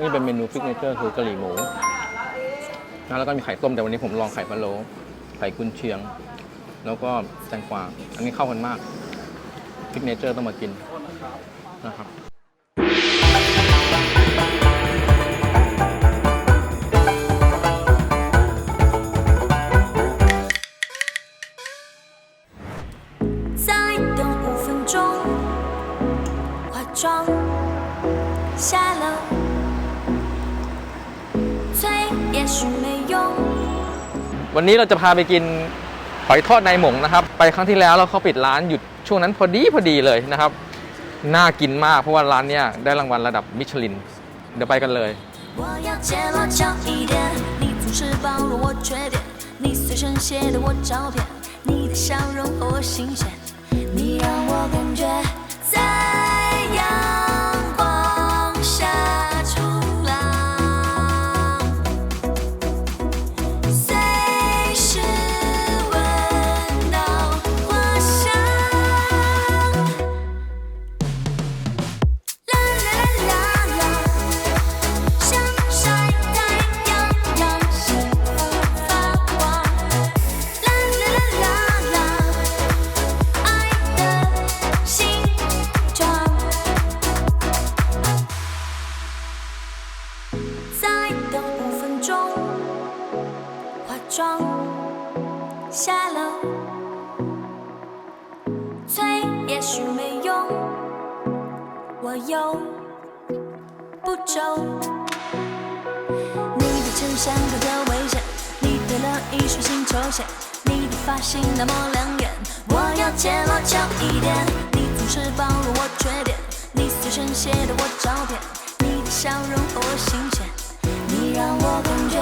นี่เป็นเมนูฟิกเนเจอร์คือกะหรี่หมูนะแล้วก็มีไข่ต้มแต่วันนี้ผมลองไข่พะโล้ไข่กุนเชียง แล้วก็แตงกวาอันนี้เข้ากันมากฟิกเนเจอร์ต้องมากินนะครับ 再等五分钟，化妆下 วันนี้เราจะพาไปกินหอยทอดในหมงนะครับ ไปครั้งที่แล้วเราเขาปิดร้านหยุดช่วงนั้นพอดีพอดีเลยนะครับ น่ากินมากเพราะว่าร้านเนี้ยได้รางวัลระดับมิชลิน เดี๋ยวไปกันเลย 我要借落脚一点，你总是包容我缺点，你随身写的我照片，你的笑容和我新鲜，你让我感觉 你的发型那么亮眼，我要睫毛翘一点。你总是包容我缺点，你随身携带我照片，你的笑容和我新鲜，你让我感觉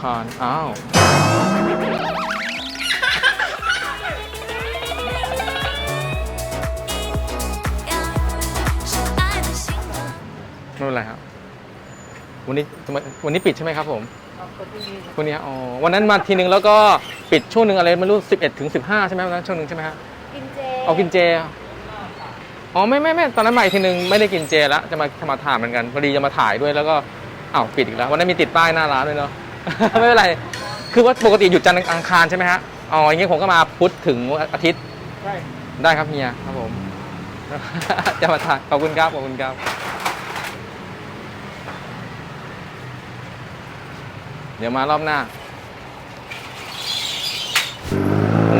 คาร อ้าว ไม่เป็นไรครับ วันนี้วันนี้ปิดใช่ไหมครับผมวันนี้อ๋อ วันนั้นมาทีนึงแล้วก็ปิดช่วงหนึ่งอะไรไม่รู้สิบเอ็ดถึงสิบห้าใช่ไหมวันนั้นช่วงหนึ่งใช่ไหมฮะกินเจเอากินเจ อ๋อไม่ไม่ไม่ตอนนั้นใหม่ทีนึงไม่ได้กินเจแล้วจะมาจะมาถายเหมือนกันพอดีจะมาถ่ายด้วยแล้วก็อ้าวปิดอีกแล้ว วันนั้นมีติดป้ายหน้าร้านด้วยเนาะ ไม่เป็นไร คือว่าปกติหยุดจันทร์อังคารใช่ไหมฮะ อ๋อ อย่างงี้ผมก็มาพุธถึงอาทิตย์ได้ได้ครับเฮียครับผม จะมาถ่ายขอบคุณครับ ขอบคุณครับ เดี๋ยวมารอบหน้า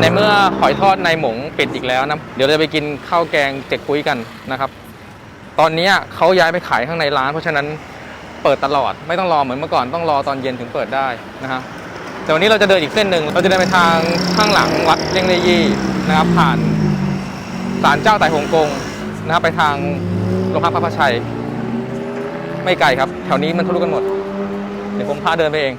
ในเมื่อหอยทอดในหมงปิดอีกแล้วนะ เดี๋ยวเราจะไปกินข้าวแกงเจ็กปุ้ยกันนะครับ ตอนนี้เขาย้ายไปขายข้างในร้าน เพราะฉะนั้น เปิดตลอดไม่ต้องรอเหมือนเมื่อก่อนต้องรอตอนเย็นถึงเปิดได้นะฮะแต่วันนี้เราจะเดินอีกเส้นหนึ่งเราจะเดินไปทางข้างหลังวัดเลียงเลยี่นะครับ ผ่านศาลเจ้าไต่หงกงนะครับไปทางโรงพักพระพชัย ไม่ไกลครับ แถวนี้มันทะลุกันหมด เดี๋ยวผมพาเดินไปเอง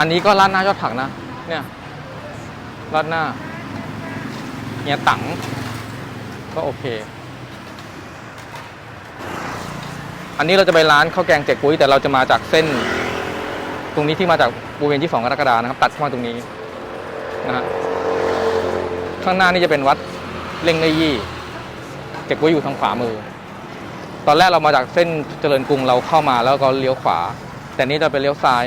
อันนี้ก็ร้านหน้ายอดผักนะ เนี่ยร้านหน้าเนี่ยตังก็โอเค อันนี้เราจะไปร้านข้าวแกงเจ็กปุ้ยแต่เราจะมาจากเส้น ตรงนี้ที่มาจากบริเวณที่2กรกฎานะครับ ตัดเข้ามาตรงนี้นะฮะข้างหน้านี่จะเป็นวัดเล่งในยี่เจ็กไว้อยู่ทางขวามือ ตอนแรกเรามาจากเส้นเจริญกรุงเราเข้ามาแล้วก็เลี้ยวขวา แต่นี่เราไปเลี้ยวซ้าย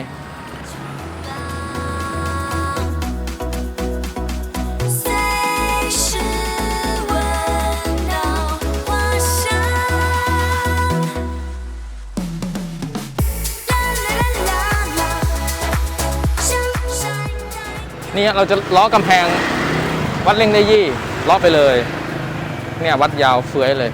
นี่เราจะล้อกำแพงวัดเล่งได้ยี่ล้อไปเลย เนี่ยวัดยาวเฟื้อยเลย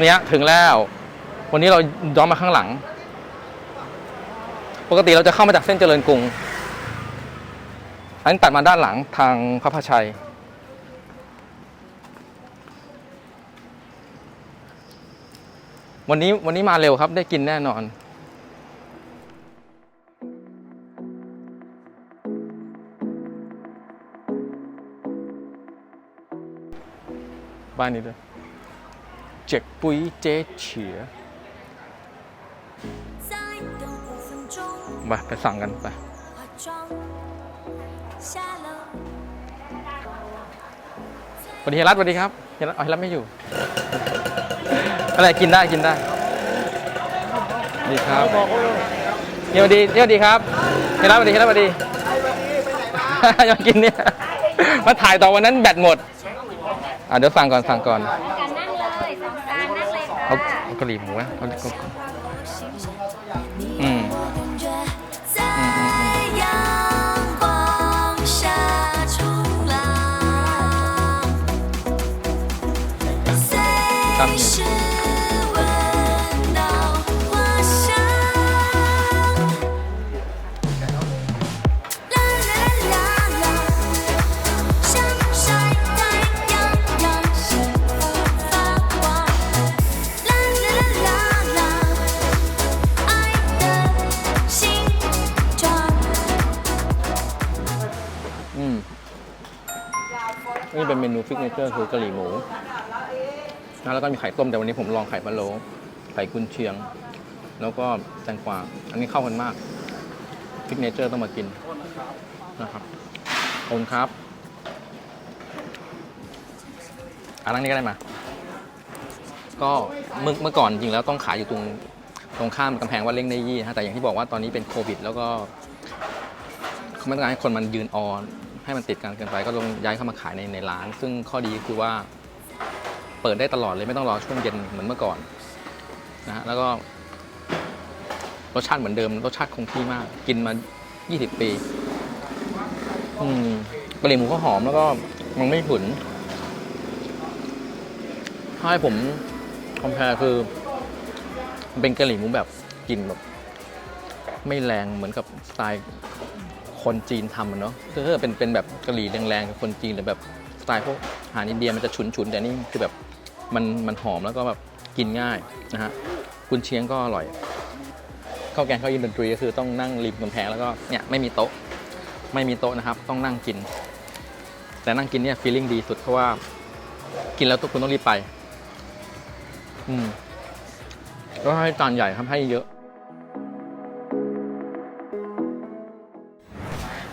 เนี่ยถึงแล้ว วันนี้เราย้อนมาข้างหลัง ปกติเราจะเข้ามาจากเส้นเจริญกรุง อันนี้ตัดมาด้านหลังทางพระพาชัย วันนี้วันนี้มาเร็วครับได้กินแน่นอนบ้านนี้ด้วย เจ็กปุ้ยเจ๊เฉียมาไปสั่งกันไปสวัสดีเฮรัตสวัสดีครับเฮรัตเฮรัตไม่อยู่อะไรกินได้กินได้ดีครับเนี่ยวดีเนี่ยวดีครับเฮรัตสวัสดีเฮรัตสวัสดียังกินเนี่ยมาถ่ายต่อวันนั้นแบตหมดอะเดี๋ยวสั่งก่อนสั่งก่อน ค่ะเอาเมนูฟิกเนเจอร์คือกะหรี่หมูนะแล้วก็มีไข่ต้มแต่วันนี้ผมลองไข่พะโล้ไข่กุนเชียง แล้วก็แตงกวาอันนี้เข้ากันมากฟิกเนเจอร์ต้องมากินนะครับขอบคุณครับอ่านั่งนี่ก็ได้มา ก็เมื่อเมื่อก่อนจริงแล้วต้องขายอยู่ตรงตรงข้ามกำแพงวัดเล่งในยี่ฮะแต่อย่างที่บอกว่าตอนนี้เป็นโควิด แล้วก็เขาไม่ต้องการให้คนมันยืนออน ให้มันติดกันเกินไปก็ลงย้ายเข้ามาขายในในร้าน ซึ่งข้อดีคือว่าเปิดได้ตลอดเลยไม่ต้องรอช่วงเย็นเหมือนเมื่อก่อนนะฮะแล้วก็รสชาติเหมือนเดิมรสชาติคงที่มาก กินมา 20 ปีอืมกะหรี่หมูก็หอมแล้วก็มันไม่ฉุนถ้าให้ผมคอมเพลคือ เป็นกะหรี่หมูแบบกลิ่นแบบ ไม่แรงเหมือนกับสไตล์ คนจีนทำอะเนาะคือเป็นเป็นแบบกะหรี่แรงๆกับคนจีนหรือแบบสไตล์พวกอาหารอินเดียมันจะฉุนๆแต่นี่คือแบบมันมันหอมแล้วก็แบบกินง่ายนะฮะกุนเชียงก็อร่อยข้าวแกงข้าวยินดนตรีก็คือต้องนั่งริมกำแพงแล้วก็เนี่ยไม่มีโต๊ะไม่มีโต๊ะนะครับ ต้องนั่งกิน แต่นั่งกินเนี่ยฟีลลิ่งดีสุดเพราะว่า กินแล้วทุกคนต้องรีบไป อืมก็ให้จานใหญ่ครับให้เยอะ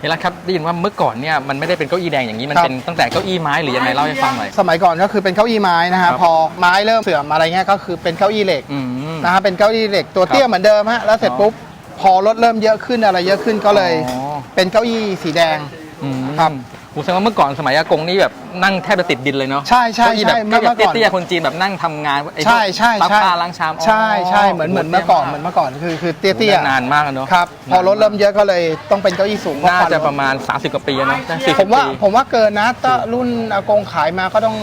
เฮลัครับได้ยินว่าเมื่อก่อนเนี่ยมันไม่ได้เป็นเก้าอี้แดงอย่างนี้มันครับ เป็นตั้งแต่เก้าอี้ไม้หรือยังไงเล่าให้ฟังหน่อย สมัยก่อนก็คือเป็นเก้าอี้ไม้นะครัฮะบ พอไม้เริ่มเสื่อมอะไรเงี้ยก็คือเป็นเก้าอี้เหล็กอืม นะฮะเป็นเก้าอี้เหล็กตัวครับเตี้ยเหมือนเดิมฮะแล้วเสร็จอ๋อปุ๊บพอรถเริ่มเยอะขึ้นอะไรเยอะขึ้นก็เลย อ๋อเป็นเก้าอี้สีแดง อืมครับ ผมแสดงว่าเมื่อก่อนสมัยอากงนี่แบบนั่งแทบจะติดดินเลยเนาะใช่ใช่เก้าอี้แบบใช่เมื่เก้าออี้ก่อนเตี้ยๆคนจีนแบบนั่งทำงานไอ้พวกใช่ใช่ซักใช่ผ้าล้างชามอ๋อใช่ใช่เหมือนเหมือนเมื่อก่อนเหมือนเมื่อก่อนคือคือเตี้ยเตี้ยนานมากแล้วเนาะครับพอรถเริ่มเยอะก็เลยต้องเป็นเก้าอี้สูงเพราน่าควันจะรถประมาณ 30 กว่าปีแล้วเนาะสี่ผสิบมว่าปีผมว่าเกินนะถ้ารุ่นอากงขายมาก็ต้อง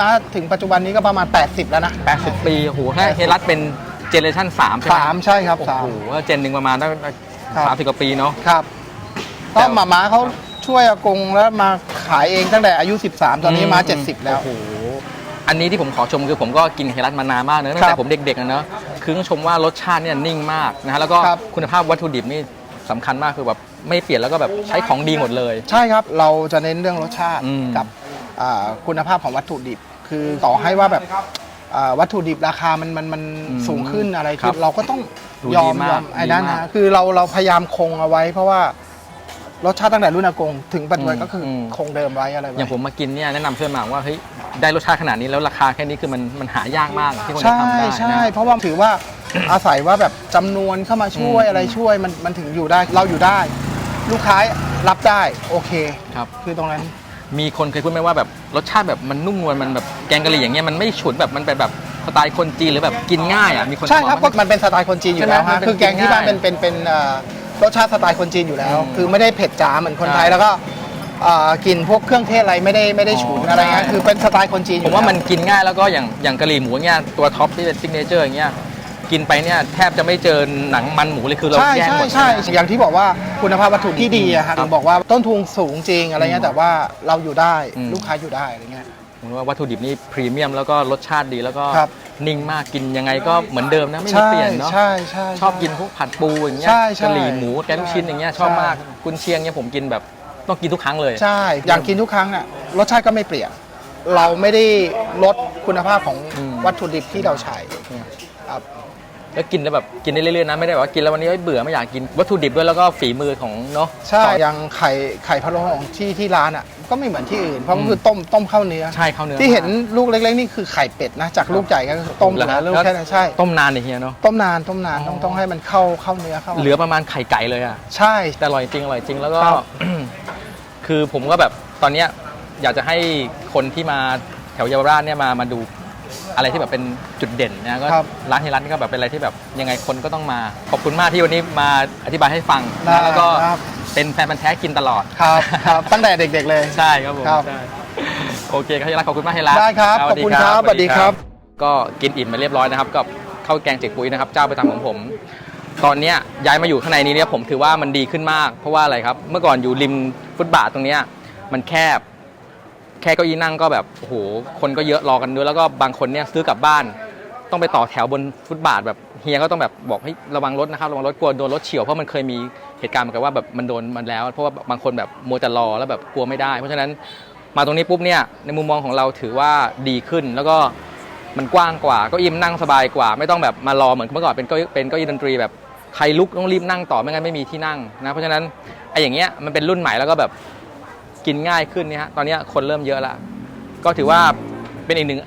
นะถึงปัจจุบันนี้ก็ประมาณ 80 แล้วนะ80ปีโอ้โหถ้าเฮลัสเป็นเจเนอเรชั่น3ใช่ไหมสามใช่ครับโอ้สาม โหเจนหนึ่งประมาณได้ครับ สามสิบกว่าปีเนาะ ครับแต่ ก็หมาม้าเขา ช่วยอากงแล้วมาขายเองตั้งแต่อายุ 13 ตอนนี้มา 70 แล้ว โอ้โหอันนี้ที่ผมขอชมคือผมก็กินเฮลัสมานานมากเนอะตั้งครัแต่บผมเด็กๆนะเนอะคือต้องชมว่ารสชาติเนี่ยนิ่งมากนะฮะแล้วก็ครับ คุณภาพวัตถุดิบนี่สำคัญมากคือแบบไม่เปลี่ยนแล้วก็แบบใช้ของดีหมดเลย ใช่ครับ เราจะเน้นเรื่องรสชาติอืมกับอ่าคุณภาพของวัตถุดิบ คือต่อให้ว่าแบบอ่าวัตถุดิบราคามันมันมันอืมสูงขึ้นอะไรครัขึ้บนเราก็ต้องดูยอดีมมากยอมไอ้นั่นดีมาก นะคือเราเราพยายามคงเอาไว้ เพราะว่า รสชาติตั้งแต่รุ่นอากงถึงปัจจุบันอืมก็คืออม คงเดิมไว้อะไรไว้ อย่างผมมากินเนี่ยแนะนำเพื่อนมาว่าเฮ้ยได้รสชาติขนาดนี้แล้วราคาแค่นี้คือมันมันหายากมากที่คนจะใช่ทำได้ใช่นะเพราะว่าถือว่า อาศัยว่าแบบจำนวนเข้ามาช่วยอืม อะไรช่วยมันมันถึงอยู่ได้เราอยู่ได้ ลูกค้ารับได้โอเค ครับ คือตรงนั้น มีคนเคยพูดไหมว่าแบบรสชาติแบบมันนุ่มนวลมันแบบแกงกะหรี่อย่างเงี้ยมันไม่ฉุนแบบมันเป็นแบบสไตล์คนจีนหรือแบบกินง่ายอะมีคนใช่ครับอกก็ว่า มันเป็นสไตล์คนจีนอยู่แล้วใช่ไหมมันฮะเป็นคือแกงที่บ้านง่ายเป็นเป็นเป็นเอ่อ รสชาติสไตล์คนจีนอยู่แล้วอืมคือไม่ได้เผ็ดจ๋าเหมือนคนไทยใช่แล้วก็เอ่อกลิ่นพวกเครื่องเทศอะไรไม่ได้ไม่ได้ฉุนอ๋อออะไรเงี้ยใช่คือเป็นสไตล์คนจีนอผยู่มว่าแล้วมันกินง่ายแล้วก็อย่างอย่างกะหรี่หมูเงี้ยตัวท็อปที่เป็นซิกเนเจอร์อย่างเงี้ยกินไปเนี่ยแทบจะไม่เจอหนังมันหมูเลยคือเราใช่แยกใช่หมด ใช่อย่างที่บอกว่าคุณภาพวัตถุที่ดีอะฮะครับถึงบอกว่าต้นทุนสูงจริงอะไรเงี้ยแต่ว่าเราอยู่ได้อืม ลูกค้าอยู่ได้อะไรเงี้ย ผมว่าวัตถุดิบนี่พรีเมียมแล้วก็รสชาติดีแล้วก็ครับ นิ่งมากกินยังไงก็เหมือนเดิมนะไม่มีใช่เปลี่ยนเนาะ ใช่ใช่ ชอบกินพวกผัดปูอย่างเงี้ยใช่ใช่กะหรี่หมูแกงลูกชิ้นอย่างเงี้ยชอบใช่ มากกุนเชียงเนี่ยผมกินแบบต้องกินทุกครั้งเลย ใช่ อย่างกินทุกครั้งน่ะรสชาติก็ไม่เปลี่ยน เราไม่ได้ลดคุณภาพของอืม วัตถุดิบที่เราใช้ครับ แล้วกินแล้วแบบกินได้เรื่อยๆนะไม่ได้แบบว่ากินแล้ววันนี้เบื่อไม่อยากกินวัตถุดิบด้วยแล้วก็ฝีมือของเนาะ ใช่ อย่างไข่ไข่พะโล้ของที่ที่ร้านอะก็ไม่เหมือนที่อื่น เพราะอืก็มคือต้มต้มเข้าเนื้อ ใช่เข้าเนื้อที่เห็นมากลูกเล็กๆนี่คือไข่เป็ดนะ จากลูกใหญ่ก็คือต้มเหรอฮะแล้วลูกแล้วแค่นั้นใช่ ต้มนานเนี่ยเฮียเนาะต้มนานต้มนานต้องอ๋อต้องให้มันเข้าเข้าเนื้อเข้าเหลือประมาณไข่ไก่เลยอะใช่แต่อร่อยจริงอร่อยจริงแล้วก็ครับคือผมก็แบบตอนเนี้ยอยากจะให้คนที่มาแถวเยาวราชเนี่ยมามาดูอะไรที่แบบเป็นจุดเด่นนะก็ครับร้านเฮลันนี่ก็แบบเป็นอะไรที่แบบยังไงคนก็ต้องมา ขอบคุณมากที่วันนี้มาอธิบายให้ฟังได้นะแล้วก็ครับ เป็นแฟนพันธ์แท้กินตลอด ครับครับตั้งแต่เด็กๆเลย ใช่ครับผมครับ ใช่โอเคครับเฮลันขอบคุณมากเฮลันได้ครับ ขอบคุณครับสวัสดีครับ ก็กินอิ่มมาเรียบร้อยนะครับกับข้าวแกงเจ็กปุ้ยนะครับเจ้าประจำของผม ตอนเนี้ยย้ายมาอยู่ข้างในนี้เนี่ยผมถือว่ามันดีขึ้นมาก เพราะว่าอะไรครับ เมื่อก่อนอยู่ริมฟุตบาทตรงเนี้ยมันแคบ แค่เก้าอี้นั่งก็แบบโอ้โหคนก็เยอะรอกันด้วยแล้วก็บางคนเนี่ยซื้อกลับบ้าน ต้องไปต่อแถวบนฟุตบาทแบบเฮียก็ต้องแบบบอกให้ระวังรถนะครับระวังรถกลัวโดนรถเฉียวเพราะมันเคยมี เหตุการณ์เหมือนกับว่าแบบมันโดนมันแล้ว เพราะว่าบางคนแบบมัวแต่รอแล้วแบบกลัวไม่ได้ เพราะฉะนั้นมาตรงนี้ปุ๊บเนี่ยในมุมมองของเราถือว่าดีขึ้น แล้วก็มันกว้างกว่าก็อิ่มนั่งสบายกว่า ไม่ต้องแบบมารอเหมือนเมื่อก่อนเป็นก้อยเป็นก้อยดนตรีแบบใครลุกต้องรีบนั่งต่อไม่งั้นไม่มีที่นั่งนะเพราะฉะนั้นไอ้อย่างเงี้ยมันเป็นรุ่นใหม่แล้วก็แบบกินง่ายขึ้นเนี่ยฮะตอนนี้คนเริ่มเยอะแล้วก็ถือว่าเป็นอีกหนึ่ง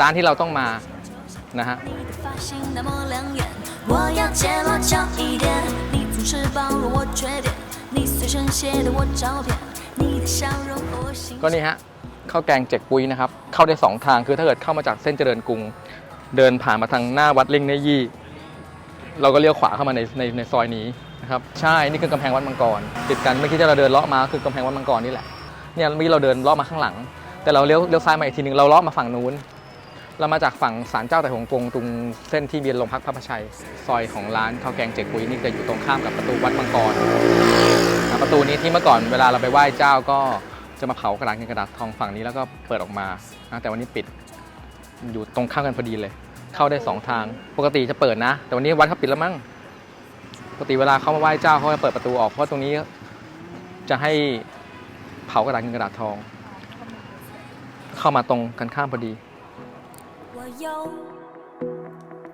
ร้านที่เราต้องมานะฮะ 你的发型那么亮眼，我要睫毛翘一点。你总是包容我缺点，你随身写的我照片，你的笑容和我心 ก็นี่ฮะข้าวแกงเจ็กปุยนะครับ เข้าได้สองทางคือถ้าเกิดเข้ามาจากเส้นเจริญกรุง เดินผ่านมาทางหน้าวัดเล่งเนยี่ เราก็เลี้ยวขวาเข้ามาในในในซอยนี้นะครับใช่นี่คือกำแพงวัดมังกร ติดกันเมื่อกี้ที่เราเดินเลาะมาคือกำแพงวัดมังกรนี่แหละเนี่ยเมื่อกี้เราเดินเลาะมาข้างหลัง แต่เราเลี้ยวเลี้ยวซ้ายมาอีกทีหนึงเราเลาะมาฝั่งนู้น เรามาจากฝั่งศาลเจ้าแต่หงกงตรงเส้นที่เบียนลงพักพระประชัย ซอยของร้านข้าวแกงเจ็กปุยนี่จะอยู่ตรงข้ามกับประตูวัดมังกรอ่าประตูนี้ที่เมื่อก่อนเวลาเราไปไหว้เจ้าก็จะมาเผากระดาษเงินกระดาษทองฝั่งนี้แล้วก็เปิดออกมาแต่วันนี้ปิดอยู่ตรงข้ามกันพอดีเลย เข้าได้สองทาง ปกติจะเปิดนะ แต่วันนี้วัดเขาปิดแล้วมั้งปกติเวลาเขามาไหว้เจ้าเขาจะเปิดประตูออกเพราะตรงนี้จะให้เผากระดาษเงินกระดาษทอง เข้ามาตรงกันข้ามพอดี 我有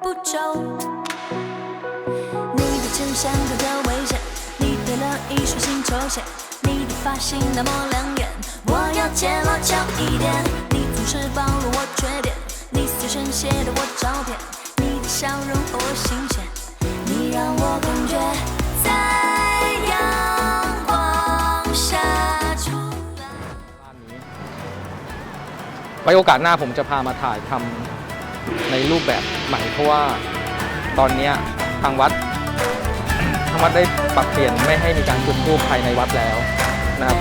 不皱，你的衬衫格格危险，你配了一双新球鞋，你的发型那么亮眼，我要睫毛翘一点。你总是包容我缺点，你随身写的我照片，你的笑容和我心弦，你让我感觉在阳光下出来。 ไว้โอกาสหน้าผมจะพามาถ่ายทำ ในรูปแบบใหม่เพราะว่าตอนนี้ทางวัดทางวัดได้ปรับเปลี่ยนไม่ให้มีการจุดธูปภายในวัดแล้วนะครับ